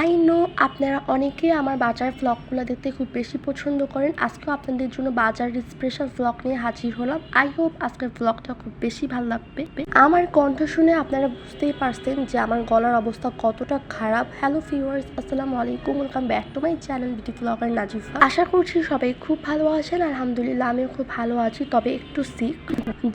I know আপনারা অনেকেই আমার বাজার ভ্লগগুলো দেখতে খুব বেশি পছন্দ করেন। আজকেও আপনাদের জন্য বাজার স্পেশাল ভ্লগ নিয়ে হাজির হলাম। আই হোপ আজকের ভ্লগটা খুব বেশি ভালো লাগবে। আমার কণ্ঠ শুনে আপনারা বুঝতেই পারছেন যে আমার গলার অবস্থা কতটা খারাপ। হ্যালো ভিউয়ার্স আসসালামু আলাইকুম। Welcome back to my channel beauty blogger Nazifa আশা করছি সবাই খুব ভালো আছেন। আলহামদুলিল্লাহ, আমিও খুব ভালো আছি, তবে একটু সিক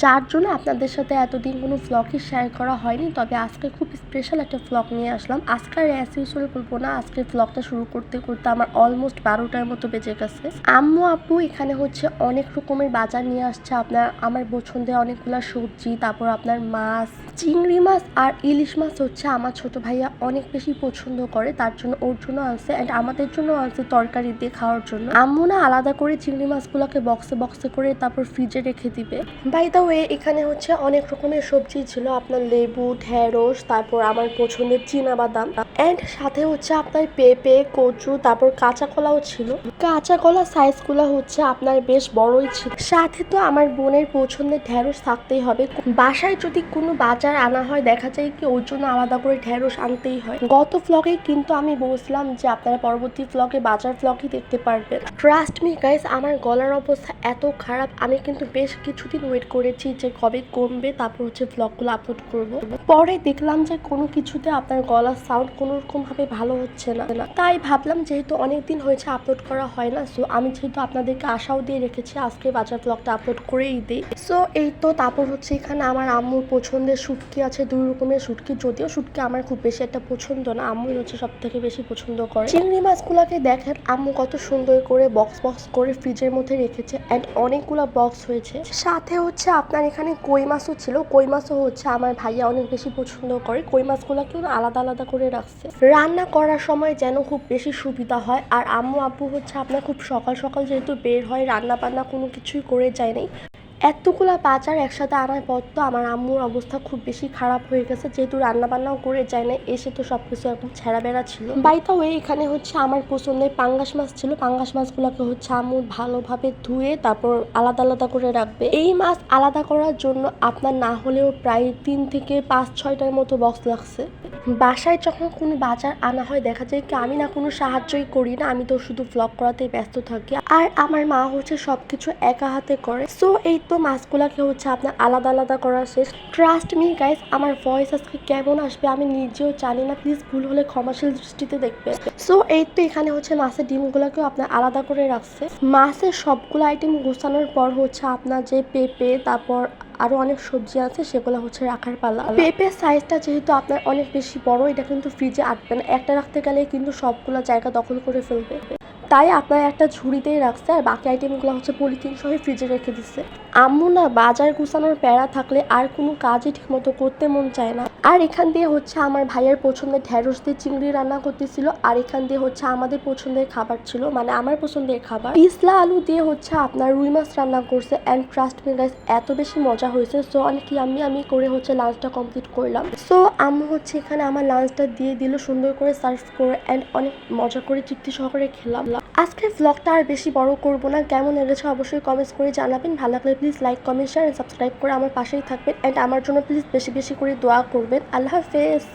যার জন্য আপনাদের সাথে এতদিন কোনো ভ্লগই শেয়ার করা হয়নি, তবে আজকে খুব স্পেশাল একটা ভ্লগ নিয়ে আসলাম। আজকের অ্যাজ ইউজুয়াল বলব না। আজকে ভ্লগটা শুরু করতে করতে আমার অলমোস্ট বারোটার মতো বেজে গেছে। আম্মু, আপু, এখানে হচ্ছে অনেক রকমের বাজার নিয়ে আসছে। আপনার, আমার পছন্দের অনেকগুলো সবজি, তারপর আপনার মাছ, চিংড়ি মাছ আর ইলিশ মাছ হচ্ছে আমার ছোট ভাইয়া অনেক বেশি পছন্দ করে। তার জন্য ওর জন্য আনছে অ্যান্ড আমাদের জন্য আনছে তরকারি দিয়ে খাওয়ার জন্য। আম্মু না আলাদা করে চিংড়ি মাছগুলোকে বক্সে বক্সে করে তারপর ফ্রিজে রেখে দিবে। বাই দ্য ওয়ে এখানে হচ্ছে অনেক রকমের সবজি ছিল। আপনার লেবু, ঢেঁড়স, তারপর আমার পছন্দের চীনা বাদাম অ্যান্ড সাথে হচ্ছে আপনার পেঁপে, কচু, তারপর কাঁচা কলাও ছিল। কাঁচা কলা সাইজগুলো হচ্ছে আপনার বেশ বড়ই ছিল। সাথে তো আমার বোনের পছন্দের ঢেঁড়স থাকতেই হবে। বাসায় যদি কোনো বাজার আনা হয়, দেখা যায় কি ওর জন্য আলাদা করে ঢেঁড়স আনতেই হয়। গত ফ্লগে কিন্তু আমি বলছিলাম যে আপনারা পরবর্তী ফ্লগে বাজার ফ্লগই দেখতে পারবেন। ট্রাস্ট মি গাইস আমার গলার অবস্থা এত খারাপ। আমি কিন্তু বেশ কিছুদিন ওয়েট করেছি যে কবে কমবে, তারপর হচ্ছে ভ্লগগুলো আপলোড করব। পরে দেখলাম যে কোনো কিছুতে আপনার গলার সাউন্ড কোনো ভাবে ভালো হচ্ছে না। তাই ভাবলাম যেহেতু অনেক দিন হয়েছে আপলোড করা হয় না সো আমি যেহেতু আপনাদেরকে আশাও দিয়ে রেখেছি, আজকে বাজার ব্লগটা আপলোড করেই দিই। সো এই তো তারপর হচ্ছে এখানে আমার আম্মুর পছন্দের শুটকি আছে, দুই রকমের শুটকি। যদিও শুটকি আমার খুব বেশি একটা পছন্দ না, আম্মুই হচ্ছে সব থেকে বেশি পছন্দ করে। চিংড়ি মাছগুলোকে দেখেন, আম্মু কত সুন্দর করে বক্স বক্স করে ফ্রিজের মধ্যে রেখেছে অ্যান্ড অনেকগুলো বক্স হয়েছে। সাথে হচ্ছে আপনার এখানে কই মাছও ছিল, কই মাছও হচ্ছে আমার ভাইয়া অনেক বেশি পছন্দ করে। কই মাছগুলোকেও আলাদা আলাদা করে রাখছে। রান্না করার সময় যেন খুব বেশি সুবিধা হয়, আর আম্মু আব্বু হচ্ছে আপনার খুব সকাল সকাল যেহেতু বের হয় রান্না বান্না কোনো কিছুই করে যায় নাই। এতগুলা বাজার একসাথে আনার পর তো আমার আম্মুর অবস্থা খুব বেশি খারাপ হয়ে গেছে। যেহেতু রান্না বান্নাও করে যায় না, এসে তো সব কিছু একদম ছেঁড়া বেড়া ছিল বাইতা ওয়ে এখানে হচ্ছে আমার পছন্দের পাঙ্গাস মাছ ছিল। পাঙ্গাস মাছগুলোকে হচ্ছে আম্মু ভালোভাবে ধুয়ে তারপর আলাদা আলাদা করে রাখবে। এই মাছ আলাদা করার জন্য আপনার না হলেও প্রায় তিন থেকে পাঁচ, ছয়টার মতো বক্স লাগছে। বাসায় যখন কোনো বাজার আনা হয়, দেখা যায় কি আমি না কোনো সাহায্যই করি না, আমি তো শুধু ব্লগ করাতেই ব্যস্ত থাকি। আর আমার মা হচ্ছে সবকিছু একা হাতে করে। সো এই তো মাছগুলাকে হচ্ছে? আপনার আলাদা আলাদা করা শেষ। ট্রাস্ট মি গাইস আমার ভয়েস আজকে কেমন আসবে আমি নিজেও জানি না। প্লিজ ভুল হলে ক্ষমাশীল দৃষ্টিতে দেখবে সো এই তো এখানে হচ্ছে মাছের ডিমগুলোকেও আপনার আলাদা করে রাখছে। মাছের সবগুলো আইটেম গোছানোর পর হচ্ছে আপনার যে পেঁপে, তারপর আরও অনেক সবজি আছে, সেগুলো হচ্ছে রাখার পালা। পেঁপের সাইজটা যেহেতু আপনার অনেক বেশি বড়, এটা কিন্তু ফ্রিজে আটবে না। একটা রাখতে গেলে কিন্তু সবগুলো জায়গা দখল করে ফেলবে। তাই আপনার একটা ঝুড়িতেই রাখছে আর বাকি আইটেমগুলো হচ্ছে পলিথিন সহ ফ্রিজে রেখে দিচ্ছে আম্মু না বাজার গুছানোর প্যারা থাকলে আর কোনো কাজই ঠিকমতো করতে মন চায় না। আর এখান দিয়ে হচ্ছে আমার ভাইয়ের পছন্দের ঢেঁড়স দিয়ে চিংড়ি রান্না করতেছিল আর এখান দিয়ে হচ্ছে আমাদের পছন্দের খাবার ছিল মানে আমার পছন্দের খাবার। পিসলা আলু দিয়ে হচ্ছে আপনার রুই মাছ রান্না করছে অ্যান্ড ট্রাস্ট মি গাইস এত বেশি মজা হয়েছে। সো অনেক আমি আমি করে হচ্ছে লাঞ্চটা কমপ্লিট করলাম। সো আম্মু হচ্ছে এখানে আমার লাঞ্চটা দিয়ে দিল সুন্দর করে সার্ভ করে অ্যান্ড অনেক মজা করে তৃপ্তি সহকারে খেলাম। আজকে ভ্লগটা আর বেশি বড় করব না। কেমন লেগেছে অবশ্যই কমেন্টস করে জানাবেন। ভালো লাগলে please like comment share subscribe করে আমার পাশেই থাকবেন। অ্যান্ড আমার জন্য প্লিজ বেশি বেশি করে দোয়া করবেন। আল্লাহ হাফেজ।